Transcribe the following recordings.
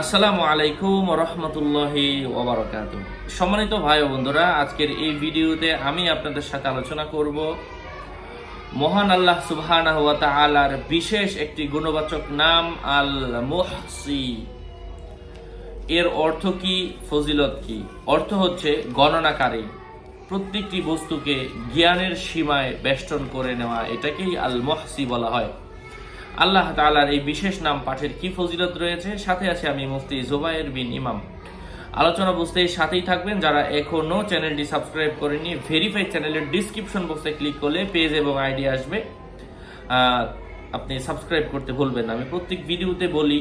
আসসালামু আলাইকুম রহমতুল্লাহি ওবরাকাত। সম্মানিত ভাই বন্ধুরা, আজকের এই ভিডিওতে আমি আপনাদের সাথে আলোচনা করব মহান আল্লাহ সুবহানাহু ওয়া বিশেষ একটি গুণবাচক নাম আল মুহসি এর অর্থ কি? ফজিলত কি? অর্থ হচ্ছে গণনাকারী। প্রত্যেকটি বস্তুকে জ্ঞানের সীমায় বেষ্টন করে নেওয়া, এটাকেই আল মহসি বলা হয়। আল্লাহ তাআলার এই বিশেষ নাম পাঠের কি ফজিলত রয়েছে? সাথে আছে আমি মুফতি জোবায়ের বিন ইমাম। আলোচনা বুঝতেই সাথেই থাকবেন যারা এখনও চ্যানেলটি সাবস্ক্রাইব করেনি ভেরিফাই চ্যানেলের ডিসক্রিপশন বক্সে ক্লিক করলে পেজ এবং আইডি আসবে। আপনি সাবস্ক্রাইব করতে ভুলবেন আমি প্রত্যেক ভিডিওতে বলি,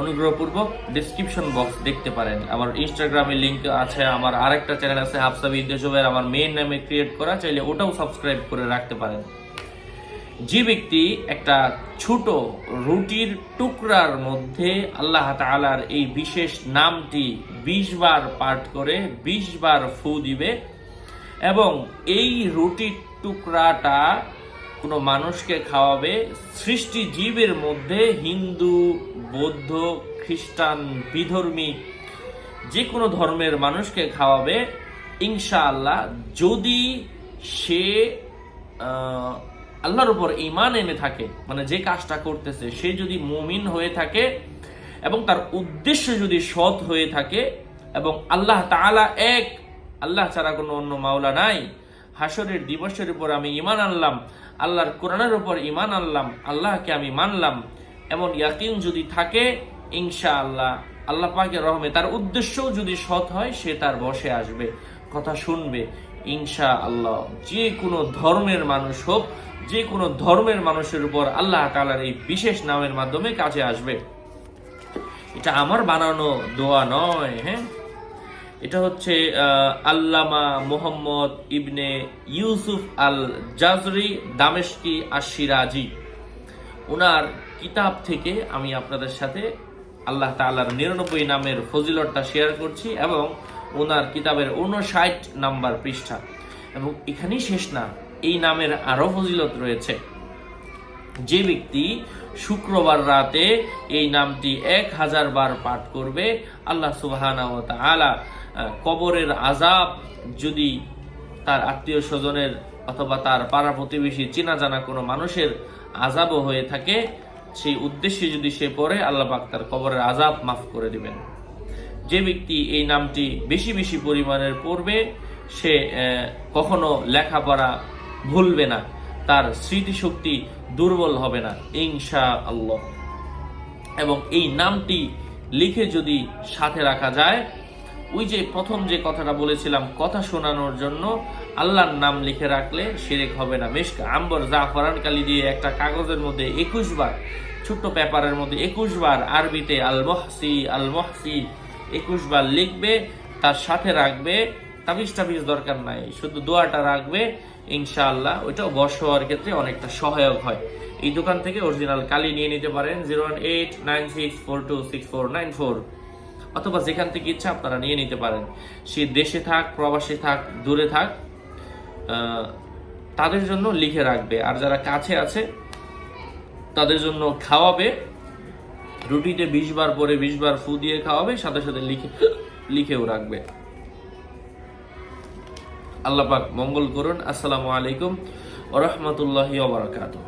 অনুগ্রহপূর্বক ডিসক্রিপশন বক্স দেখতে পারেন। আমার ইনস্টাগ্রামে লিঙ্ক আছে, আমার আরেকটা চ্যানেল আছে হাফসাবি দেশবের আমার মেইন নামে ক্রিয়েট করা, চাইলে ওটাও সাবস্ক্রাইব করে রাখতে পারেন। যে ব্যক্তি একটা ছোট রুটির টুকরার মধ্যে আল্লাহ তাআলার এই বিশেষ নামটি বিশ বার পাঠ করে বিশ বার ফু দিবে এবং এই রুটির টুকরাটা কোনো মানুষকে খাওয়াবে। সৃষ্টি জীবের মধ্যে হিন্দু, বৌদ্ধ, খ্রিস্টান, বিধর্মী যে কোনো ধর্মের মানুষকে খাওয়াবে। ইনশাআল্লাহ যদি সে আল্লাহর উপর ইমান এনে থাকে মানে যে কাজটা করতেছে, সে যদি মুমিন হয়ে থাকে এবং তার উদ্দেশ্য যদি সৎ হয়ে থাকে এবং আল্লাহ তাআলা এক, আল্লাহ ছাড়া কোনো অন্য মাওলা নাই হাসরের দিবসের উপর আমি ইমান আনলাম, আল্লাহর কোরআনের উপর ইমান আনলাম, আল্লাহকে আমি মানলাম, এমন ইয়াকিন যদি থাকে, ইনশাআল্লাহ আল্লাহ পাকের রহমে তার উদ্দেশ্যও যদি সৎ হয়, সে তার বসে আসবে। কথা শুনবে ইনশা আল্লাহ যে কোনো ধর্মের মানুষ হোক, যে কোনো ধর্মের মানুষের উপর আল্লাহ তাআলার এই বিশেষ নামের মাধ্যমে কাজে আসবে। এটা আমার বানানো দোয়া নয় হ্যাঁ? এটা হচ্ছে আল্লামা মোহাম্মদ ইবনে ইউসুফ আল জাজরি দামেশকি আশিরাজি ওনার কিতাব থেকে আমি আপনাদের সাথে আল্লাহ তাআলার নিরানব্বই নামের ফজিলতটা শেয়ার করছি এবং ওনার কিতাবের উনষাট নাম্বার পৃষ্ঠা। এবং এখানেই শেষ না, এই নামের আরও ফজিলত রয়েছে। যে ব্যক্তি শুক্রবার রাতে এই নামটি এক হাজার বার পাঠ করবে, আল্লাহ সুবাহানা কবরের আজাব যদি তার আত্মীয় স্বজনের অথবা তার পাড়া প্রতিবেশী চেনা জানা কোনো মানুষের আজাবও হয়ে থাকে, সেই উদ্দেশ্যে যদি সে পড়ে, আল্লাহ পাক তার কবরের আজাব মাফ করে দিবেন। যে ব্যক্তি এই নামটি বেশি বেশি পরিমাণের পড়বে, সে কখনো লেখাপড়া ভুলবে না। তার স্মৃতিশক্তি দুর্বল হবে না ইনশা আল্লাহ এবং এই নামটি লিখে যদি সাথে রাখা যায়, ওই যে প্রথম যে কথাটা বলেছিলাম, কথা শোনানোর জন্য আল্লাহর নাম লিখে রাখলে সেরেক হবে না। মেশক আম্বর জাফরান কালি দিয়ে একটা কাগজের মধ্যে একুশ বার, ছোট্ট পেপারের মধ্যে একুশ বার আরবিতে আল মহসি আল মহসি একুশ বার লিখবে, তার সাথে রাখবে, তাবিজ টাবিজ দরকার নাই, শুধু দোয়াটা রাখবে, ইনশাআল্লাহ। ওইটাও বর্ষ হওয়ার ক্ষেত্রে অনেকটা সহায়ক হয়। এই দোকান থেকে অরিজিনাল কালি নিয়ে নিতে পারেন, zero one eight nine six four two six four nine four, অথবা যেখান থেকে ইচ্ছা আপনারা নিয়ে নিতে পারেন। সে দেশে থাক, প্রবাসে থাক, দূরে থাক তাদের জন্য লিখে রাখবে। আর যারা কাছে আছে, তাদের জন্য খাওয়াবে রুটিতে বিশ বার পরে বিশ বার ফু দিয়ে খাওয়াবে, সাথে সাথে লিখে, লিখেও রাখবে। আল্লাহ পাক মঙ্গল করুন। আসসালামু আলাইকুম ওরহমতুল্লাহি ওবরাকাতুহ